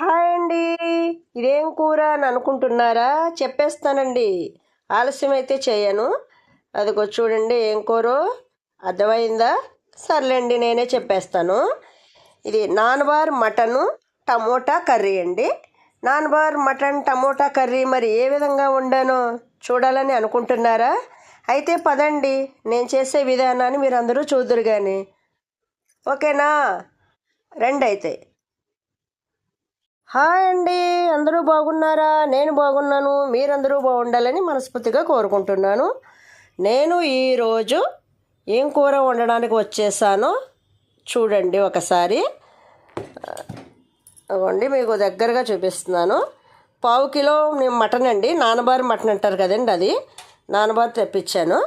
Hi అండి. ఇదేం కూర అని అనుకుంటున్నారా? చెప్పేస్తానండి. ఆలస్యం అయితే చేయను. అదిగో చూడండి ఏం కూర. అర్థమైందా? సర్లేండి నేనే చెప్పేస్తాను. ఇది నాన్బార్ మటను టమోటా కర్రీ అండి. నాన్బార్ మటన్ టమోటా కర్రీ మరి ఏ విధంగా వండానో చూడాలని అనుకుంటున్నారా? అయితే పదండి. నేను చేసే విధానాన్ని మీరు అందరూ చూద్దరు కానీ ఓకేనా? రండి అయితే హాయ్ అండి. అందరూ బాగున్నారా? నేను బాగున్నాను. మీరందరూ బాగుండాలని మనస్ఫూర్తిగా కోరుకుంటున్నాను. నేను ఈరోజు ఏం కూర వండడానికి వచ్చేసానో చూడండి ఒకసారి. అవ్వండి మీకు దగ్గరగా చూపిస్తున్నాను. పావు కిలో నేను మటన్ అండి. నానబారు మటన్ అంటారు కదండి అది. నానబారు తెప్పించాను.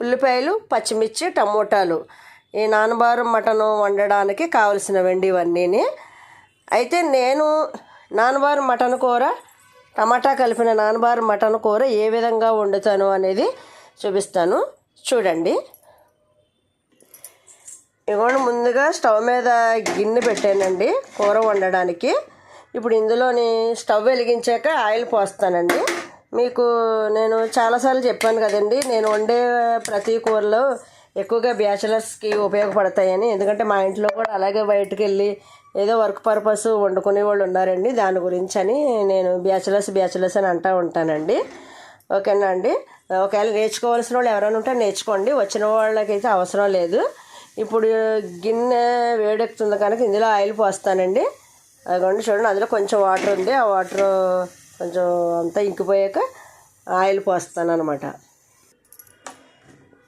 ఉల్లిపాయలు పచ్చిమిర్చి టమోటాలు. ఈ నానబారు మటన్ వండడానికి కావలసినవండి ఇవన్నీని. అయితే నేను నానబారు మటన్ కూర టమాటా కలిపిన నానబారు మటన్ కూర ఏ విధంగా వండుతాను అనేది చూపిస్తాను. చూడండి. ఇవ్వండి ముందుగా స్టవ్ మీద గిన్నె పెట్టానండి కూర వండడానికి. ఇప్పుడు ఇందులోని స్టవ్ వెలిగించాక ఆయిల్ పోస్తానండి. మీకు నేను చాలాసార్లు చెప్పాను కదండి నేను వండే ప్రతి కూరలో ఎక్కువగా బ్యాచిలర్స్కి ఉపయోగపడతాయని. ఎందుకంటే మా ఇంట్లో కూడా అలాగే బయటకు వెళ్ళి ఏదో వర్క్ పర్పస్ వండుకునే వాళ్ళు ఉన్నారండి. దాని గురించి అని నేను బ్యాచిలర్స్ బ్యాచిలర్స్ అని అంటూ ఉంటానండి. ఓకేనా అండి? ఒకవేళ నేర్చుకోవాల్సిన వాళ్ళు ఎవరైనా ఉంటే నేర్చుకోండి. వచ్చిన వాళ్ళకైతే అవసరం లేదు. ఇప్పుడు గిన్నె వేడెక్కుతుంది కనుక ఇందులో ఆయిల్ పోస్తానండి. అదిగోండి చూడండి అందులో కొంచెం వాటర్ ఉంది. ఆ వాటర్ కొంచెం అంతా ఇంకిపోయాక ఆయిల్ పోస్తాను అనమాట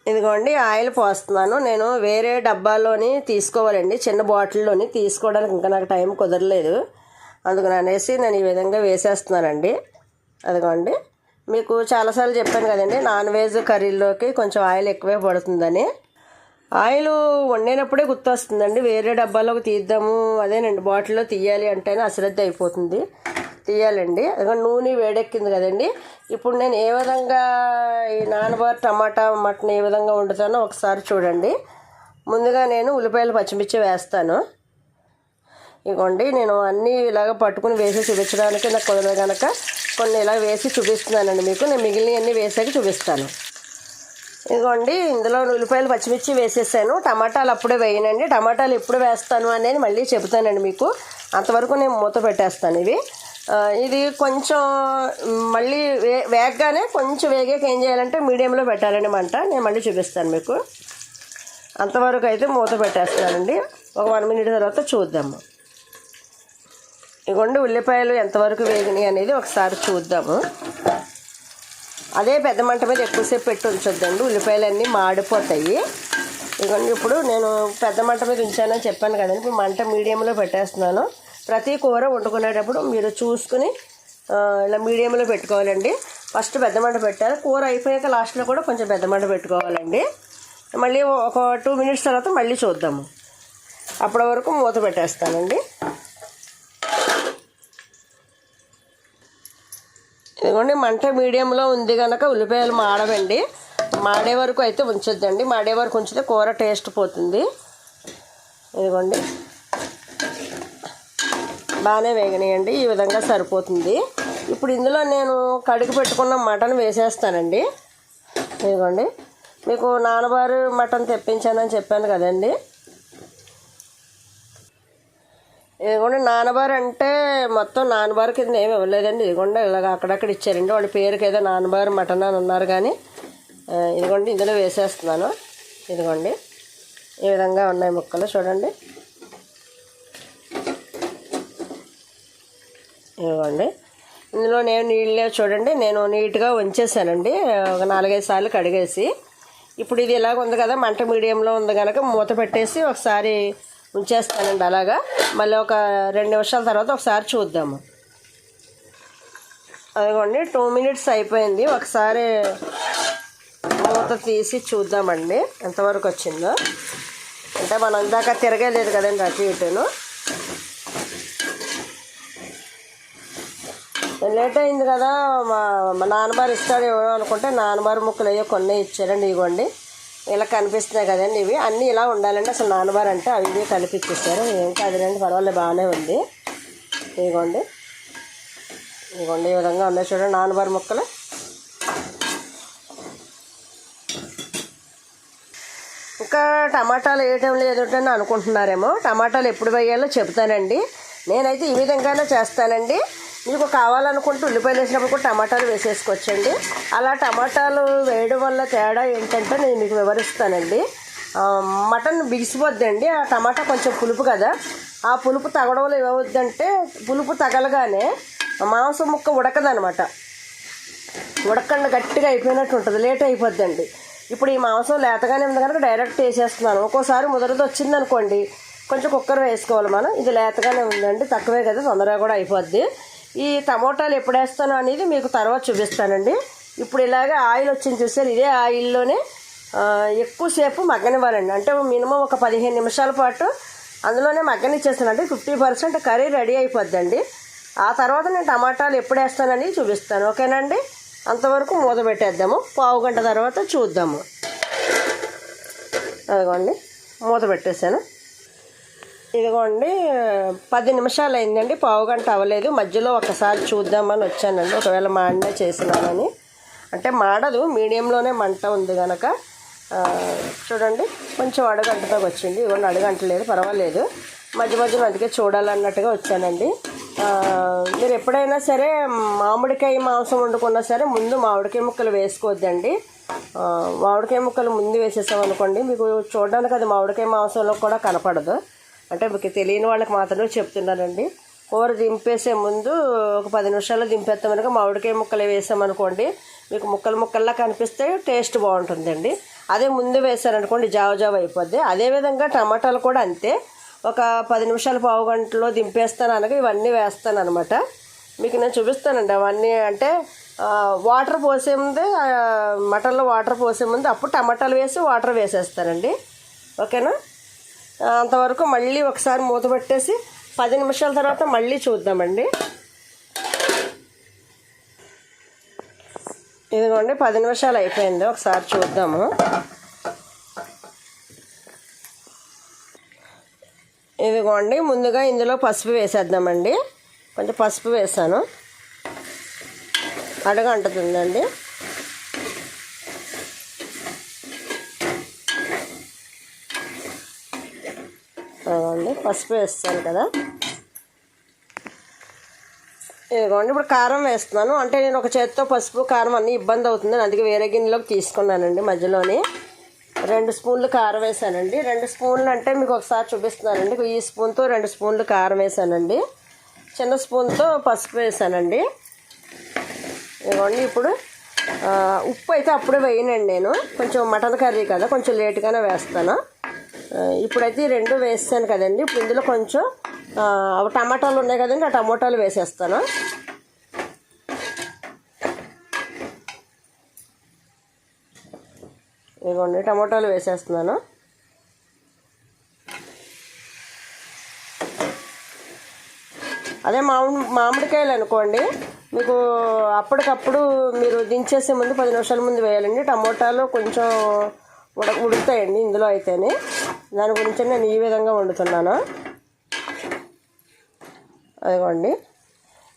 ఇదిగోండి ఆయిల్ పోస్తున్నాను. నేను వేరే డబ్బాలోని తీసుకోవాలండి. చిన్న బాటిల్లోని తీసుకోవడానికి ఇంకా నాకు టైం కుదరలేదు. అందుకని అనేసి నేను ఈ విధంగా వేసేస్తున్నానండి. అదిగోండి మీకు చాలాసార్లు చెప్పాను కదండి నాన్ వెజ్ కర్రీలోకి కొంచెం ఆయిల్ ఎక్కువే పడుతుందని. ఆయిల్ వండినప్పుడే గుర్తొస్తుందండి వేరే డబ్బాలోకి తీద్దాము అదేనండి బాటిల్లో తీయాలి అంటేనే అశ్రద్ధ అయిపోతుంది. తీయాలండి. నూనె వేడెక్కింది కదండి. ఇప్పుడు నేను ఏ విధంగా ఈ నానబార్ టమాటా మటన్ ఏ విధంగా వండుతానో ఒకసారి చూడండి. ముందుగా నేను ఉల్లిపాయలు పచ్చిమిర్చి వేస్తాను. ఇగోండి నేను అన్నీ ఇలాగ పట్టుకుని వేసి చూపించడానికి నాకు కుదరదు కనుక కొన్ని ఇలా వేసి చూపిస్తున్నానండి మీకు. నేను మిగిలినవన్నీ వేసాక చూపిస్తాను. ఇదిగోండి ఇందులో ఉల్లిపాయలు పచ్చిమిర్చి వేసేసాను. టమాటాలు అప్పుడే వేయనండి. టమాటాలు ఎప్పుడు వేస్తాను అనేది మళ్ళీ చెబుతానండి మీకు. అంతవరకు నేను మూత పెట్టేస్తాను ఇవి. ఇది కొంచెం మళ్ళీ వే వేగగానే కొంచెం వేగాక ఏం చేయాలంటే మీడియంలో పెట్టాలండి మంట. నేను మళ్ళీ చూపిస్తాను మీకు. అంతవరకు అయితే మూత పెట్టేస్తానండి ఒక వన్ మినిట్ తర్వాత చూద్దాము ఇగోండి ఉల్లిపాయలు ఎంతవరకు వేగినాయి అనేది ఒకసారి చూద్దాము అదే పెద్ద మంట మీద ఎక్కువసేపు పెట్టి ఉంచొద్దండి. ఉల్లిపాయలు అన్నీ మాడిపోతాయి. ఇగోండి ఇప్పుడు నేను పెద్ద మంట మీద ఉంచానని చెప్పాను కదండి. ఇప్పుడు మంట మీడియంలో పెట్టేస్తున్నాను. ప్రతి కూర వండుకునేటప్పుడు మీరు చూసుకుని ఇలా మీడియంలో పెట్టుకోవాలండి. ఫస్ట్ పెద్ద మంట పెట్టాలి. కూర అయిపోయాక లాస్ట్లో కూడా కొంచెం పెద్ద మంట పెట్టుకోవాలండి. మళ్ళీ ఒక టూ మినిట్స్ తర్వాత మళ్ళీ చూద్దాము. అప్పటి వరకు మూత పెట్టేస్తానండి. ఇదిగోండి మంట మీడియంలో ఉంది కనుక ఉల్లిపాయలు మాడవండి. మాడే వరకు అయితే ఉంచొద్దండి. మాడే వరకు ఉంచితే కూర టేస్ట్ పోతుంది. ఇదిగోండి. బాగానే వేగనియండి ఈ విధంగా సరిపోతుంది. ఇప్పుడు ఇందులో నేను కడిగి పెట్టుకున్న మటన్ వేసేస్తానండి. ఇదిగోండి. మీకు నాన్నబారు మటన్ తెప్పించానని చెప్పాను కదండి. ఇదిగోండి నాన్నబారు అంటే మొత్తం నాన్నబారు కింద ఏమి ఇవ్వలేదండి. ఇదిగోండి ఇలాగ అక్కడక్కడ ఇచ్చారండి. వాళ్ళ పేరుకి ఏదో నాన్నబారు మటన్ అని ఉన్నారు కానీ ఇదిగోండి ఇందులో వేసేస్తున్నాను. ఇదిగోండి. ఈ విధంగా ఉన్నాయి ముక్కలు చూడండి. ఇదిగోండి ఇందులో నేను నీళ్ళే చూడండి నేను నీట్గా ఉంచేసానండి ఒక నాలుగైదు సార్లు కడిగేసి. ఇప్పుడు ఇది ఇలాగ ఉంది కదా మంట మీడియంలో ఉంది కనుక మూత పెట్టేసి ఒకసారి ఉంచేస్తానండి అలాగా. మళ్ళీ ఒక రెండు నిమిషాల తర్వాత ఒకసారి చూద్దాము. అదిగోండి టూ మినిట్స్ అయిపోయింది. ఒకసారి మూత తీసి చూద్దామండి. ఎంతవరకు వచ్చిందో. అంటే మనం ఇందాక తిరగలేదు కదండి అటు ఇటును. లేట్ అయింది కదా మా మా నాన్నగారు ఇస్తాడు ఏమో అనుకుంటే నాన్నగారు ముక్కలు అయ్యో కొన్ని ఇచ్చారండి ఇవ్వండి ఇలా కనిపిస్తున్నాయి కదండి ఇవి. అన్నీ ఇలా ఉండాలండి అసలు నానబారంటే అవి ఇవి కలిపిచ్చేసారు. ఏం కాదులేండి పర్వాలేదు బాగానే ఉంది. ఇదిగోండి. ఇదిగోండి ఈ విధంగా ఉన్నాయి చూడండి నానబారు ముక్కలు. ఇంకా టమాటాలు వేయటం లేదంటే అనుకుంటున్నారేమో. టమాటాలు ఎప్పుడు వేయాలో చెప్తానండి. నేనైతే ఈ విధంగానే చేస్తానండి. మీకు కావాలనుకుంటే ఉల్లిపాయలు వేసినప్పుడు కూడా టమాటాలు వేసేసుకోవచ్చండి. అలా టమాటాలు వేయడం వల్ల తేడా ఏంటంటే నేను మీకు వివరిస్తానండి. మటన్ బిగిసిపోద్దండి. ఆ టమాటా కొంచెం పులుపు కదా. ఆ పులుపు తగడంలో ఇవ్వద్దంటే ఏమవుద్దంటే పులుపు తగలగానే మాంసం ముక్క ఉడకదనమాట. ఉడకండి గట్టిగా అయిపోయినట్టు ఉంటుంది. లేట్ అయిపోద్దండి. ఇప్పుడు ఈ మాంసం లేతగానే ఉంది కనుక డైరెక్ట్ వేసేస్తున్నాను. ఒక్కోసారి ముదరది వచ్చింది అనుకోండి కొంచెం కుక్కర్ వేసుకోవాలి మనం. ఇది లేతగానే ఉందండి తక్కువే కదా తొందరగా కూడా అయిపోద్ది. ఈ టమోటాలు ఎప్పుడు వేస్తానో అనేది మీకు తర్వాత చూపిస్తానండి. ఇప్పుడు ఇలాగే ఆయిల్ వచ్చింది చూసారు ఇదే ఆయిల్లోనే ఎక్కువసేపు మగ్గనివ్వాలండి. అంటే మినిమం ఒక పదిహేను నిమిషాల పాటు అందులోనే మగ్గనిచ్చేస్తానండి. ఫిఫ్టీ పర్సెంట్ కర్రీ రెడీ అయిపోద్దండి. ఆ తర్వాత నేను టమాటాలు ఎప్పుడు వేస్తానని చూపిస్తాను. ఓకేనండి? అంతవరకు మూత పెట్టేద్దాము. పావు గంట తర్వాత చూద్దాము. అదిగోండి మూత పెట్టేశాను. ఇదిగోండి పది నిమిషాలు అయిందండి పావు గంట అవ్వలేదు. మధ్యలో ఒకసారి చూద్దామని వచ్చానండి. ఒకవేళ మాడినే చేసినామని. అంటే మాడదు మీడియంలోనే మంట ఉంది కనుక చూడండి కొంచెం అడగంటతో వచ్చింది. ఇవ్వండి అడుగంటలేదు పర్వాలేదు. మధ్య మధ్యలో అందుకే చూడాలన్నట్టుగా వచ్చానండి. మీరు ఎప్పుడైనా సరే మామిడికాయ మాంసం వండుకున్నా సరే ముందు మామిడికాయ ముక్కలు వేసుకోవద్దండి. మామిడికాయ ముక్కలు ముందు వేసేసాం అనుకోండి మీకు చూడడానికి అది మామిడికాయ మాంసంలో కూడా కనపడదు. అంటే మీకు తెలియని వాళ్ళకి మాత్రమే చెప్తున్నానండి. కూర దింపేసే ముందు ఒక పది నిమిషాలు దింపేస్తాం కనుక మామిడికాయ ముక్కలు వేసామనుకోండి మీకు ముక్కలు ముక్కల్లా కనిపిస్తే టేస్ట్ బాగుంటుందండి. అదే ముందు వేసారనుకోండి జావ జావ అయిపోద్ది. అదేవిధంగా టమాటాలు కూడా అంతే. ఒక పది నిమిషాలు పావు గంటలో దింపేస్తాను అనగా ఇవన్నీ వేస్తాను అనమాట. మీకు నేను చూపిస్తానండి అవన్నీ. అంటే వాటర్ పోసే ముందే మటన్లో వాటర్ పోసే ముందు అప్పుడు టమాటాలు వేసి వాటర్ వేసేస్తానండి. ఓకేనా? అంతవరకు మళ్ళీ ఒకసారి మూత పెట్టేసి పది నిమిషాల తర్వాత మళ్ళీ చూద్దామండి. ఇదిగోండి పది నిమిషాలు అయిపోయింది. ఒకసారి చూద్దాము. ఇదిగోండి ముందుగా ఇందులో పసుపు వేసేద్దామండి. కొంచెం పసుపు వేసాను. అడుగు అంటుతుందండి అదిగోండి పసుపు వేస్తాను కదా. ఇదిగోండి ఇప్పుడు కారం వేస్తున్నాను. అంటే నేను ఒక చేత్తో పసుపు కారం అన్నీ ఇబ్బంది అవుతుంది అందుకే వేరే గిన్నెలోకి తీసుకున్నానండి మధ్యలోని. రెండు స్పూన్లు కారం వేసానండి. రెండు స్పూన్లు అంటే మీకు ఒకసారి చూపిస్తున్నానండి. ఈ స్పూన్తో రెండు స్పూన్లు కారం వేసానండి. చిన్న స్పూన్తో పసుపు వేసానండి. ఇదిగోండి ఇప్పుడు ఉప్పు అయితే అప్పుడే వేయనండి నేను. కొంచెం మటన్ కర్రీ కదా కొంచెం లేట్గానే వేస్తాను. ఇప్పుడైతే రెండు వేస్తాను కదండి. ఇప్పుడు ఇందులో కొంచెం ఆ, టమాటాలు ఉన్నాయి కదండి ఆ టమాటాలు వేసేస్తాను. ఇదిగోండి టమాటాలు వేసేస్తున్నాను. అదే మామిడి మామిడికాయలు అనుకోండి మీకు అప్పటికప్పుడు మీరు దించేసే ముందు పది నిమిషాల ముందు వేయాలండి. టమోటాలు కొంచెం ఉడ ఉడుకుతాయండి ఇందులో అయితేనే. దాని గురించి నేను ఈ విధంగా వండుతున్నాను. అదిగోండి.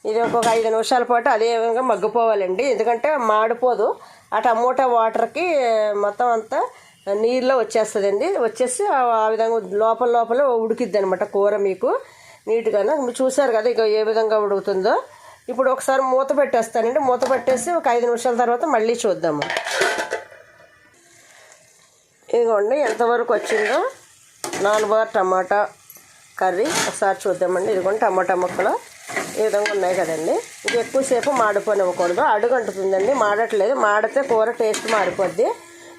ఇది ఒక ఐదు నిమిషాల పాటు అదే విధంగా మగ్గిపోవాలండి. ఎందుకంటే మాడిపోదు. ఆ టమోటా వాటర్కి మొత్తం అంతా నీళ్ళలో వచ్చేస్తుందండి. వచ్చేసి ఆ ఆ విధంగా లోపల లోపల ఉడికిద్ది అనమాట కూర మీకు. నీట్గానే మీరు చూసారు కదా ఇక ఏ విధంగా ఉడుకుతుందో. ఇప్పుడు ఒకసారి మూత పెట్టేస్తానండి. మూత పెట్టేసి ఒక ఐదు నిమిషాల తర్వాత మళ్ళీ చూద్దాము. ఇదిగోండి ఎంతవరకు వచ్చిందో నాలుగు టమాటా కర్రీ. ఒకసారి చూద్దామండి. ఇదిగోండి టమాటా ముక్కలు ఈ విధంగా ఉన్నాయి కదండి. ఇది ఎక్కువసేపు మాడిపోనివ్వకూడదు. అడుగు మాడట్లేదు. మాడితే కూర టేస్ట్ మారిపోద్ది.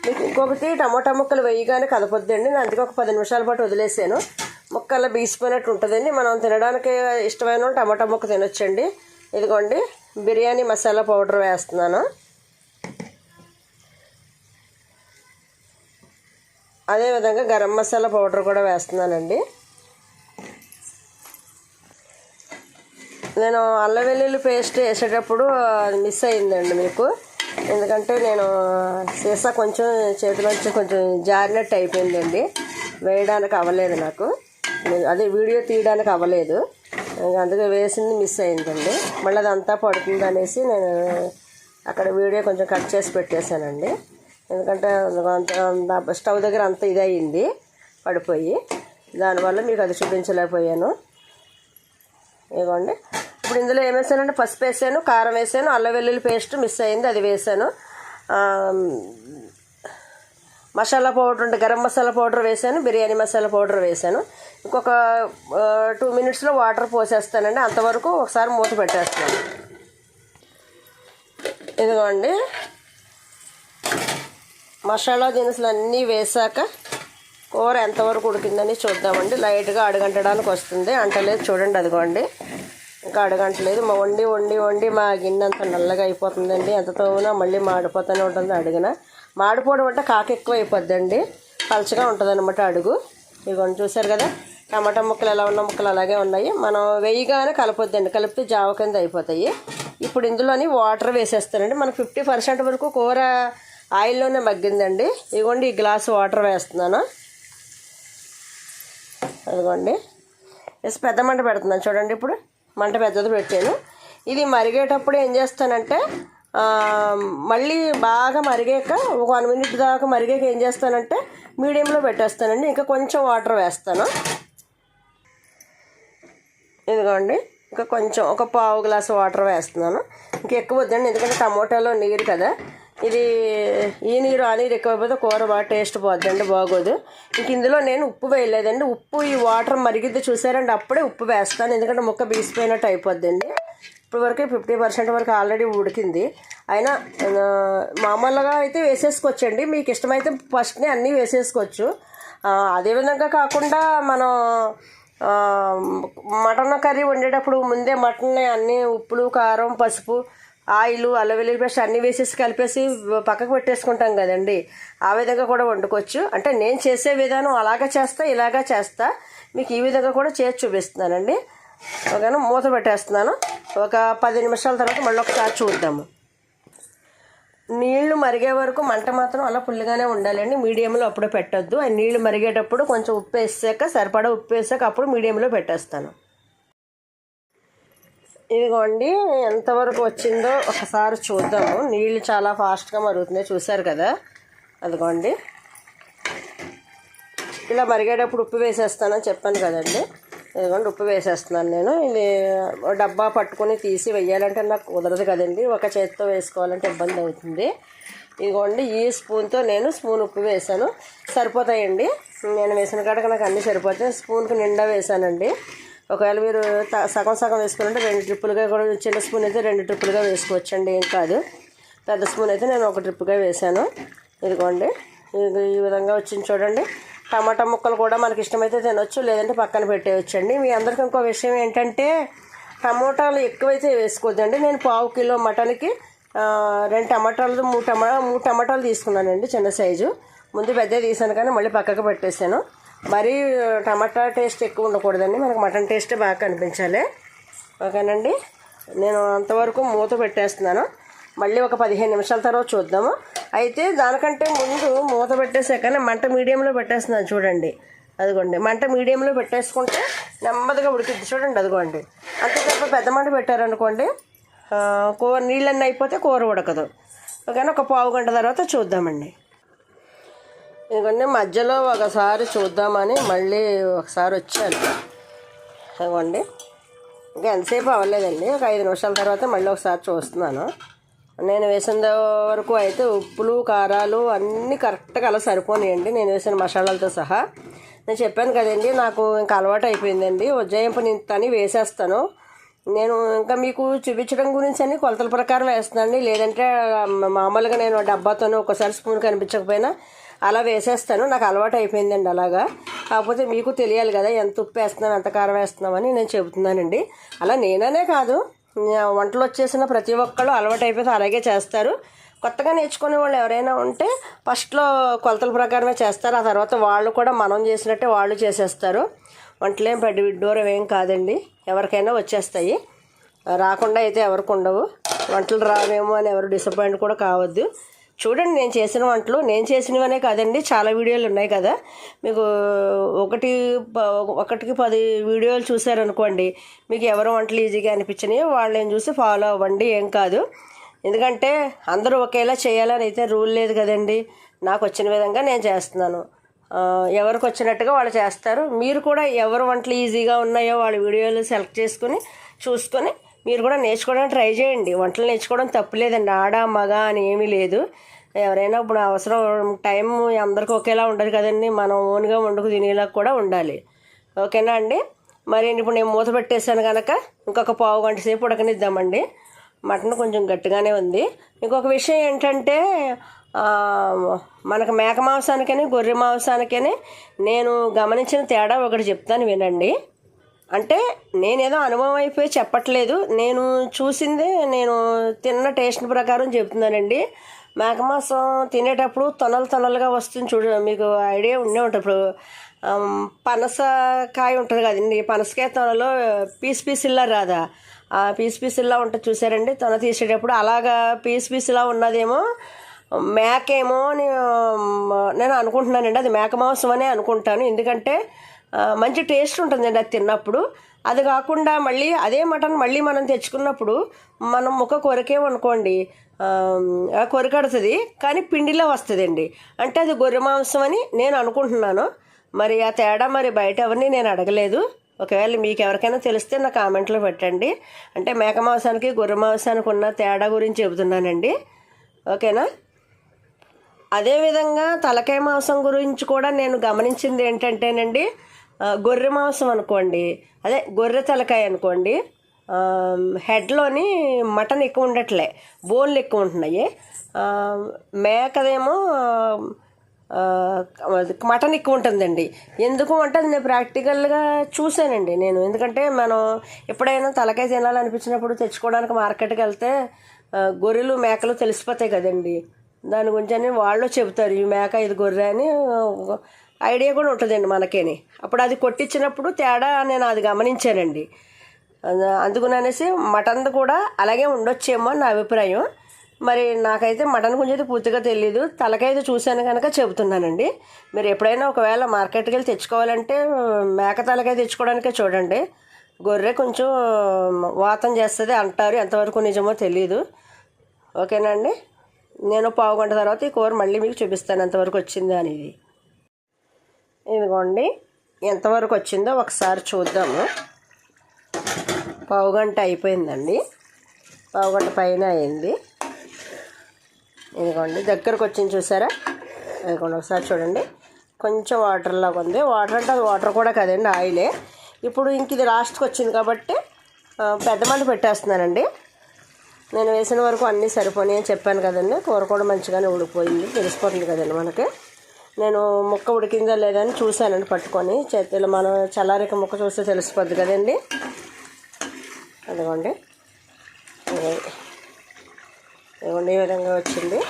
మీకు ఇంకొకటి టమాటా ముక్కలు వేయగానే కదపొద్దండి. నేను అందుకే ఒక పది నిమిషాల పాటు వదిలేసాను. ముక్కల్లో బీసిపోయినట్టు ఉంటుందండి. మనం తినడానికి ఇష్టమైన టమాటా ముక్క తినొచ్చండి. ఇదిగోండి బిర్యానీ మసాలా పౌడర్ వేస్తున్నాను. అదేవిధంగా గరం మసాలా పౌడర్ కూడా వేస్తున్నానండి. నేను అల్లం వెల్లుల్లి పేస్ట్ వేసేటప్పుడు అది మిస్ అయిందండి మీకు. ఎందుకంటే నేను సీసా కొంచెం చేతిలోంచి కొంచెం జారినట్టు అయిపోయిందండి. వేయడానికి అవ్వలేదు నాకు. అదే వీడియో తీయడానికి అవ్వలేదు. అందుకే వేసింది మిస్ అయిందండి. మళ్ళీ అదంతా పడుతుంది అనేసి నేను అక్కడ వీడియో కొంచెం కట్ చేసి పెట్టేశానండి. ఎందుకంటే అంత స్టవ్ దగ్గర అంత ఇది అయింది పడిపోయి. దానివల్ల మీకు అది చూపించలేకపోయాను. ఇదిగోండి. ఇప్పుడు ఇందులో ఏం వేసానంటే పసుపు వేసాను కారం వేసాను అల్లం వెల్లుల్లి పేస్ట్ మిస్ అయింది అది వేసాను. మసాలా పౌడర్ ఉంటే గరం మసాలా పౌడర్ వేసాను బిర్యానీ మసాలా పౌడర్ వేసాను. ఇంకొక టూ మినిట్స్లో వాటర్ పోసేస్తానండి అంతవరకు ఒకసారి మూత పెట్టేస్తాను. ఇదిగోండి. మసాలా దినుసులు అన్నీ వేసాక కూర ఎంతవరకు ఉడికిందని చూద్దామండి. లైట్గా అడుగంటడానికి వస్తుంది. అంటలేదు చూడండి అదిగోండి. ఇంకా అడగంటలేదు. మా వండి వండి వండి మా గిన్నె అంత నల్లగా అయిపోతుందండి. ఎంత తోమినా మళ్ళీ మాడిపోతూనే ఉంటుంది అడుగున. మాడిపోవడం అంటే కాక ఎక్కువ అయిపోద్దండి. పలచగా ఉంటుంది అనమాట అడుగు. ఇదిగోండి చూసారు కదా? టమాటా ముక్కలు ఎలా ఉన్న ముక్కలు అలాగే ఉన్నాయి. మనం వేయగానే కలపొద్దండి. కలిపితే జావ కింద అయిపోతాయి. ఇప్పుడు ఇందులోని వాటర్ వేసేస్తానండి. మనకు ఫిఫ్టీ పర్సెంట్ వరకు కూర ఆయిల్లోనే మగ్గిందండి. ఇదిగోండి ఈ గ్లాస్ వాటర్ వేస్తున్నాను. అదిగోండి. వేసి పెద్ద మంట పెడుతున్నాను. చూడండి ఇప్పుడు మంట పెద్దది పెట్టాను. ఇది మరిగేటప్పుడు ఏం చేస్తానంటే మళ్ళీ బాగా మరిగాక ఒక వన్ మినిట్ దాకా మరిగాక ఏం చేస్తానంటే మీడియంలో పెట్టేస్తానండి. ఇంకా కొంచెం వాటర్ వేస్తాను. ఇదిగోండి. ఇంకా కొంచెం ఒక పావు గ్లాస్ వాటర్ వేస్తున్నాను. ఇంకా ఎక్కువ వద్దండి ఎందుకంటే టమోటాలో నీరు కదా. ఇది ఈ నీరు ఆ నీరు ఎక్కువైపోతే కూర బాగా టేస్ట్ పోద్దండి బాగోదు. ఇంక ఇందులో నేను ఉప్పు వేయలేదండి. ఉప్పు ఈ వాటర్ మరిగిద్ది చూసారండి అప్పుడే ఉప్పు వేస్తాను. ఎందుకంటే ముక్క బీసిపోయినట్టు అయిపోద్దండి. ఇప్పుడు వరకు ఫిఫ్టీ పర్సెంట్ వరకు ఆల్రెడీ ఉడికింది. అయినా మామూలుగా అయితే వేసేసుకోవచ్చండి. మీకు ఇష్టమైతే ఫస్ట్నే అన్నీ వేసేసుకోవచ్చు. అదేవిధంగా కాకుండా మనం మటన్ కర్రీ వండేటప్పుడు ముందే మటన్ అన్నీ ఉప్పులు కారం పసుపు ఆయిల్ అలవెల్లి వెల్లుల్లి పేస్ట్ అన్నీ వేసేసి కలిపేసి పక్కకు పెట్టేసుకుంటాం కదండి. ఆ విధంగా కూడా వండుకోవచ్చు. అంటే నేను చేసే విధానం అలాగా చేస్తా ఇలాగా చేస్తా. మీకు ఈ విధంగా కూడా చేసి చూపిస్తున్నానండి. ఓకేనా? మూత పెట్టేస్తున్నాను. ఒక పది నిమిషాల తర్వాత మళ్ళీ ఒకసారి చూద్దాము. నీళ్ళు మరిగే వరకు మంట మాత్రం అలా పుల్లిగానే ఉండాలండి. మీడియంలో అప్పుడే పెట్టద్దు. ఆ నీళ్ళు మరిగేటప్పుడు కొంచెం ఉప్పు వేసాక సరిపడా ఉప్పు వేసాక అప్పుడు మీడియంలో పెట్టేస్తాను. ఇదిగోండి ఎంతవరకు వచ్చిందో ఒకసారి చూద్దాము. నీళ్ళు చాలా ఫాస్ట్గా మరుగుతున్నాయి చూసారు కదా? అదిగోండి. ఇలా మరిగేటప్పుడు ఉప్పు వేసేస్తానని చెప్పాను కదండి. ఇదిగోండి ఉప్పు వేసేస్తున్నాను నేను. ఇది డబ్బా పట్టుకొని తీసి వెయ్యాలంటే నాకు కుదరదు కదండి. ఒక చేతితో వేసుకోవాలంటే ఇబ్బంది అవుతుంది. ఇదిగోండి ఈ స్పూన్తో నేను స్పూన్ ఉప్పు వేసాను సరిపోతాయండి. నేను వేసిన కాడక నాకు అన్నీ సరిపోతాయి. స్పూన్కి నిండా వేసానండి ఒకవేళ మీరు త- సగం సగం వేసుకుంటే రెండు ట్రిప్పులుగా కూడా చిన్న స్పూన్ అయితే రెండు ట్రిప్పులుగా వేసుకోవచ్చండి ఏం కాదు. పెద్ద స్పూన్ అయితే నేను ఒక ట్రిప్పుగా వేసాను ఇదిగోండి. ఇది ఈ విధంగా వచ్చింది చూడండి. టమాటా ముక్కలు కూడా మనకి ఇష్టమైతే తినొచ్చు లేదంటే పక్కన పెట్టేయచ్చండి. మీ అందరికీ ఇంకో విషయం ఏంటంటే టమోటాలు ఎక్కువైతే వేసుకోవద్దండి. నేను పావు కిలో మటన్కి రెండు టమాటాలు మూడు టమా మూడు టమాటాలు తీసుకున్నానండి చిన్న సైజు. ముందు పెద్ద తీసాను కానీ మళ్ళీ పక్కకు పెట్టేశాను. మరీ టమాటా టేస్ట్ ఎక్కువ ఉండకూడదండి. మనకు మటన్ టేస్ట్ బాగా కనిపించాలి. ఓకేనండి? నేను అంతవరకు మూత పెట్టేస్తున్నాను. మళ్ళీ ఒక పదిహేను నిమిషాల తర్వాత చూద్దాము. అయితే దానికంటే ముందు మూత పెట్టేసాకనే మంట మీడియంలో పెట్టేస్తున్నాను చూడండి. అదిగోండి. మంట మీడియంలో పెట్టేసుకుంటే నెమ్మదిగా ఉడికిద్ది చూడండి అదిగోండి. అంతే తప్ప పెద్ద మంట పెట్టారనుకోండి కూర నీళ్ళన్నీ అయిపోతే కూర ఉడకదు. ఓకేనా? ఒక పావు గంట తర్వాత చూద్దామండి. ఇదిగోండి మధ్యలో ఒకసారి చూద్దామని మళ్ళీ ఒకసారి వచ్చాను. ఇదిగోండి. ఇంకా ఎంతసేపు అవ్వలేదండి. ఒక ఐదు నిమిషాల తర్వాత మళ్ళీ ఒకసారి చూస్తున్నాను. నేను వేసిన వరకు అయితే ఉప్పులు కారాలు అన్నీ కరెక్ట్గా అలా సరిపోనాయండి. నేను వేసిన మసాలాలతో సహా. నేను చెప్పాను కదండి నాకు ఇంకా అలవాటు అయిపోయిందండి. ఉజ్జాయింపు నింతని వేసేస్తాను. నేను ఇంకా మీకు చూపించడం గురించి అన్ని కొలతల ప్రకారం వేస్తానండి లేదంటే మామూలుగా నేను డబ్బాతోనే ఒకసారి స్పూన్ కనిపించకపోయినా అలా వేసేస్తాను. నాకు అలవాటు అయిపోయిందండి అలాగా. కాకపోతే మీకు తెలియాలి కదా ఎంత ఉప్పు వేస్తున్నాం ఎంత కారం వేస్తున్నామని నేను చెబుతున్నానండి. అలా నేననే కాదు వంటలు వచ్చేసిన ప్రతి ఒక్కళ్ళు అలవాటు అయిపోతే అలాగే చేస్తారు. కొత్తగా నేర్చుకునే వాళ్ళు ఎవరైనా ఉంటే ఫస్ట్లో కొలతల ప్రకారమే చేస్తారు. ఆ తర్వాత వాళ్ళు కూడా మనం చేసినట్టే వాళ్ళు చేసేస్తారు. వంటలేం పెద్ద విడ్డూరం ఏం కాదండి. ఎవరికైనా వచ్చేస్తాయి. రాకుండా అయితే ఎవరికి ఉండవు. వంటలు రావేమో అని ఎవరు డిసప్పాయింట్ కూడా కావద్దు. చూడండి నేను చేసిన వంటలు నేను చేసినవనే కాదండి చాలా వీడియోలు ఉన్నాయి కదా. మీకు ఒకటి ప- ఒకటికి పది వీడియోలు చూసారనుకోండి మీకు ఎవరు వంటలు ఈజీగా అనిపించినాయో వాళ్ళని చూసి ఫాలో అవ్వండి ఏం కాదు. ఎందుకంటే అందరూ ఒకేలా చేయాలని అయితే రూల్ లేదు కదండి. నాకు వచ్చిన విధంగా నేను చేస్తున్నాను. ఎవరికి వచ్చినట్టుగా వాళ్ళు చేస్తారు. మీరు కూడా ఎవరు వంటలు ఈజీగా ఉన్నాయో వాళ్ళ వీడియోలు సెలెక్ట్ చేసుకుని చూసుకొని మీరు కూడా నేర్చుకోవడానికి ట్రై చేయండి. వంటలు నేర్చుకోవడం తప్పులేదండి. ఆడ మగ అని ఏమీ లేదు. ఎవరైనా ఇప్పుడు అవసరం టైం అందరికీ ఒకేలా ఉండదు కదండి. మనం ఓన్గా వండుకు తినేలా కూడా ఉండాలి. ఓకేనా అండి? మరి ఇప్పుడు నేను మూత పెట్టేశాను కనుక ఇంకొక పావు గంట సేపు ఉడకనిద్దామండి. మటన్ కొంచెం గట్టిగానే ఉంది. ఇంకొక విషయం ఏంటంటే మనకు మేక మాంసానికని గొర్రె మాంసానికని నేను గమనించిన తేడా ఒకటి చెప్తాను వినండి. అంటే నేనేదో అనుభవం అయిపోయి చెప్పట్లేదు. నేను చూసిందే నేను తిన్న టేస్ట్ ప్రకారం చెప్తున్నానండి. మేక మాంసం తినేటప్పుడు తొనలు తొనలుగా వస్తుంది చూడ మీకు ఐడియా ఉండే ఉంటుంది. ఇప్పుడు పనసకాయ ఉంటుంది కదండి పనసకాయ తొనలో పీస్ పీసుల్లా రాదా? ఆ పీస్ పీసుల్లా ఉంటుంది చూసారండి తొన తీసేటప్పుడు అలాగా పీస్ పీసులా ఉన్నదేమో మేకేమో అని నేను అనుకుంటున్నానండి అది మేక మాంసం అనే అనుకుంటాను. ఎందుకంటే మంచి టేస్ట్ ఉంటుందండి అది తిన్నప్పుడు. అది కాకుండా మళ్ళీ అదే మటన్ మళ్ళీ మనం తెచ్చుకున్నప్పుడు మనం ముఖ కొరికేమనుకోండి ఆ కొరికడుతుంది కానీ పిండిలో వస్తుందండి. అంటే అది గొర్రె మాంసం అని నేను అనుకుంటున్నాను. మరి ఆ తేడా మరి బయట ఎవరిని నేను అడగలేదు. ఒకవేళ మీకు ఎవరికైనా తెలిస్తే నా కామెంట్లో పెట్టండి. అంటే మేక మాంసానికి గొర్రె మాంసానికి ఉన్న తేడా గురించి చెబుతున్నానండి. ఓకేనా? అదేవిధంగా తలకాయ మాంసం గురించి కూడా నేను గమనించింది ఏంటంటేనండి గొర్రె మాంసం అనుకోండి అదే గొర్రె తలకాయ అనుకోండి హెడ్లోని మటన్ ఎక్కువ ఉండట్లే బోన్లు ఎక్కువ ఉంటున్నాయి. మేకదేమో మటన్ ఎక్కువ ఉంటుందండి. ఎందుకు అంటే అది నేను ప్రాక్టికల్గా చూశానండి నేను. ఎందుకంటే మనం ఎప్పుడైనా తలకాయ తినాలనిపించినప్పుడు తెచ్చుకోవడానికి మార్కెట్కి వెళ్తే గొర్రెలు మేకలు తెలిసిపోతాయి కదండి. దాని గురించి అని వాళ్ళు చెబుతారు ఈ మేక ఇది గొర్రె అని. ఐడియా కూడా ఉంటుందండి మనకేని. అప్పుడు అది కొట్టించినప్పుడు తేడా నేను అది గమనించానండి. అందుకుననేసి అందుకననేసి మటన్ కూడా అలాగే ఉండొచ్చేమో అని నా అభిప్రాయం. మరి నాకైతే మటన్ గురించి అయితే పూర్తిగా తెలియదు తలకైతే చూశాను కనుక చెబుతున్నానండి. మీరు ఎప్పుడైనా ఒకవేళ మార్కెట్కి వెళ్ళి తెచ్చుకోవాలంటే మేక తలకాయ తెచ్చుకోవడానికే చూడండి. గొర్రె కొంచెం వాతం చేస్తుంది అంటారు. ఎంతవరకు నిజమో తెలియదు ఓకేనా అండి? నేను పావు గంట తర్వాత ఈ కూర మళ్ళీ మీకు చూపిస్తాను ఎంతవరకు వచ్చింది అనేది. ఇదిగోండి ఎంతవరకు వచ్చిందో ఒకసారి చూద్దాము. పావు గంట అయిపోయిందండి. పావు గంట పైన అయింది. ఇదిగోండి దగ్గరకు వచ్చింది చూసారా? ఇదిగోండి ఒకసారి చూడండి. కొంచెం వాటర్లాగా ఉంది. వాటర్ అంటే అది వాటర్ కూడా కదండి ఆయిలే. ఇప్పుడు ఇంక ఇది లాస్ట్కి వచ్చింది కాబట్టి పెద్ద మంట పెట్టేస్తున్నానండి. నేను వేసిన వరకు అన్నీ సరిపోయినాయి అని చెప్పాను కదండి. కూర కూడా మంచిగానే ఉడికిపోయింది. తెలిసిపోతుంది కదండి మనకి. నేను ముక్క ఉడికిందా లేదా అని చూశానండి పట్టుకొని. చేతిలో మనం చల్లారిక ముక్క చూస్తే తెలిసిపోద్ది కదండి. అదిగోండి. ఇదిగోండి ఈ విధంగా వచ్చింది.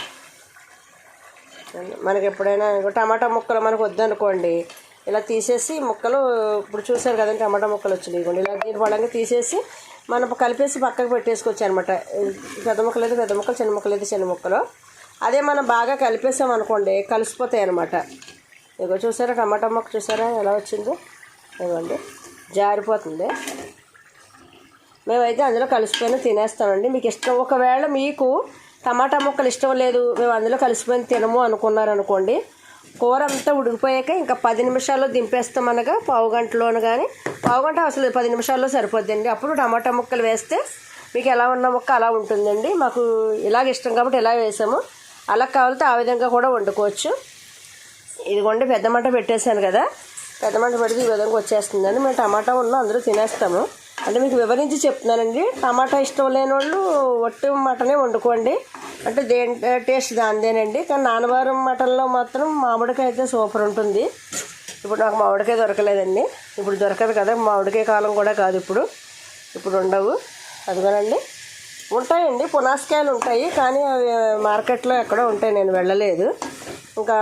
మనకి ఎప్పుడైనా టమాటా ముక్కలు మనకు వద్దనుకోండి ఇలా తీసేసి ముక్కలు ఇప్పుడు చూసారు కదండి టమాటా ముక్కలు వచ్చినాయి ఇదిగోండి. ఇలా దీని పడంగా తీసేసి మనం కలిపేసి పక్కకు పెట్టేసుకోవచ్చు అనమాట పెద్ద ముక్కలు అయితే పెద్ద ముక్కలు చిన్న ముక్కలు అయితే చిన్న ముక్కలు. అదే మనం బాగా కలిపేసాం అనుకోండి కలిసిపోతాయి అనమాట ఇగో చూసారా టమాటా ముక్క చూసారా ఎలా వచ్చిందో? ఇవ్వండి జారిపోతుంది. మేమైతే అందులో కలిసిపోయిన తినేస్తామండి. మీకు ఇష్టం ఒకవేళ మీకు టమాటా ముక్కలు ఇష్టం లేదు మేము అందులో కలిసిపోయిన తినము అనుకున్నారనుకోండి కూర అంతా ఉడికిపోయాక ఇంకా పది నిమిషాల్లో దింపేస్తాం అనగా పావు గంటలోను కానీ పావు గంట అసలు పది నిమిషాల్లో సరిపోద్దండి. అప్పుడు టమాటా ముక్కలు వేస్తే మీకు ఎలా ఉన్న ముక్క అలా ఉంటుందండి. మాకు ఇలాగ ఇష్టం కాబట్టి ఇలా వేసాము అలా కావాలితే ఆ విధంగా కూడా వండుకోవచ్చు. ఇదిగోండి పెద్ద మంట పెట్టేశాను కదా. పెద్ద మంట పెడితే ఈ విధంగా వచ్చేస్తుందండి. మేము టమాటా ఉన్న అందరూ తినేస్తాము. అంటే మీకు వివరించి చెప్తున్నానండి. టమాటా ఇష్టం లేని వాళ్ళు ఒట్టి మటనే వండుకోండి. అంటే దే టేస్ట్ దానిదేనండి. కానీ నాన్నవారం మటన్లో మాత్రం మామిడికాయ అయితే సూపర్ ఉంటుంది. ఇప్పుడు నాకు మామిడికాయ దొరకలేదండి. ఇప్పుడు దొరకదు కదా. మామిడికాయ కాలం కూడా కాదు ఇప్పుడు. ఇప్పుడు ఉండవు. అదిగోనండి. ఉంటాయండి పునాసకాయలు ఉంటాయి కానీ అవి మార్కెట్లో ఎక్కడో ఉంటాయి నేను వెళ్ళలేదు. ఇంకా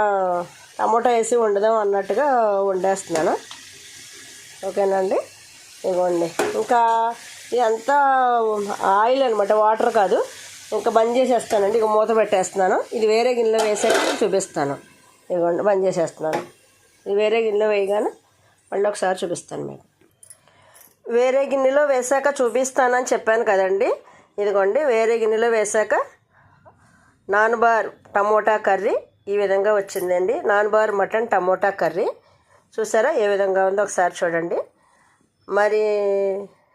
టమోటా వేసి వండుదాం అన్నట్టుగా వండేస్తున్నాను. ఓకేనండి? ఇదిగోండి ఇంకా ఇదంతా ఆయిల్ అనమాట వాటర్ కాదు. ఇంకా బంద్ చేసేస్తానండి ఇక మూత పెట్టేస్తున్నాను. ఇది వేరే గిన్నెలో వేసాక చూపిస్తాను. ఇదిగోండి బంద్ చేసేస్తున్నాను. ఇది వేరే గిన్నెలో వేయగానే మళ్ళీ ఒకసారి చూపిస్తాను మీకు. వేరే గిన్నెలో వేసాక చూపిస్తానని చెప్పాను కదండి. ఇదిగోండి వేరే గిన్నెలో వేసాక నాన్బార్ టమోటా కర్రీ ఈ విధంగా వచ్చిందండి. నాన్బార్ మటన్ టమోటా కర్రీ. చూసారా ఏ విధంగా ఉందో ఒకసారి చూడండి. మరి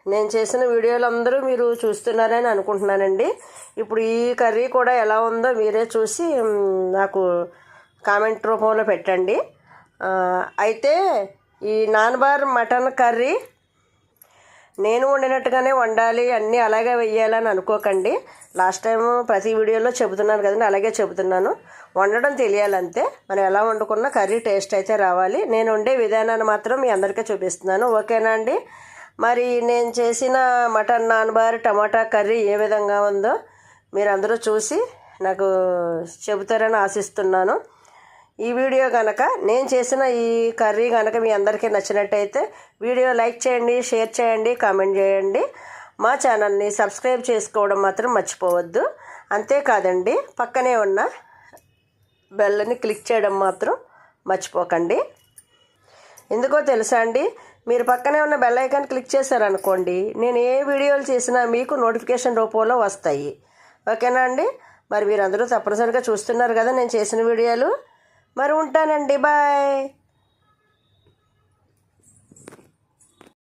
నేను చేసిన వీడియోలు అందరూ మీరు చూస్తున్నారని అనుకుంటున్నానండి. ఇప్పుడు ఈ కర్రీ కూడా ఎలా ఉందో మీరే చూసి నాకు కామెంట్ రూపంలో పెట్టండి. అయితే ఈ నాన్బార్ మటన్ కర్రీ నేను వండినట్టుగానే వండాలి అన్నీ అలాగే వెయ్యాలని అనుకోకండి. లాస్ట్ టైం ప్రతి వీడియోలో చెబుతున్నాను కదండి అలాగే చెబుతున్నాను. వండడం తెలియాలంతే. మనం ఎలా వండుకున్నా కర్రీ టేస్ట్ అయితే రావాలి. నేను వండే విధానాన్ని మాత్రం మీ అందరికీ చూపిస్తున్నాను. ఓకేనా అండి? మరి నేను చేసిన మటన్ నాన్బార్ టమాటా కర్రీ ఏ విధంగా ఉందో మీరు అందరూ చూసి నాకు చెబుతారని ఆశిస్తున్నాను. ఈ వీడియో కనుక నేను చేసిన ఈ కర్రీ కనుక మీ అందరికీ నచ్చినట్టయితే వీడియో లైక్ చేయండి షేర్ చేయండి కామెంట్ చేయండి. మా ఛానల్ని సబ్స్క్రైబ్ చేసుకోవడం మాత్రం మర్చిపోవద్దు. అంతేకాదండి పక్కనే ఉన్న బెల్లని క్లిక్ చేయడం మాత్రం మర్చిపోకండి. ఎందుకో తెలుసా అండి మీరు పక్కనే ఉన్న బెల్ ఐకాన్ క్లిక్ చేశారనుకోండి నేను ఏ వీడియోలు చేసినా మీకు నోటిఫికేషన్ రూపంలో వస్తాయి. ఓకేనా అండి? మరి మీరు అందరూ తప్పనిసరిగా చూస్తున్నారు కదా నేను చేసిన వీడియోలు? మరి ఉంటానండి బాయ్.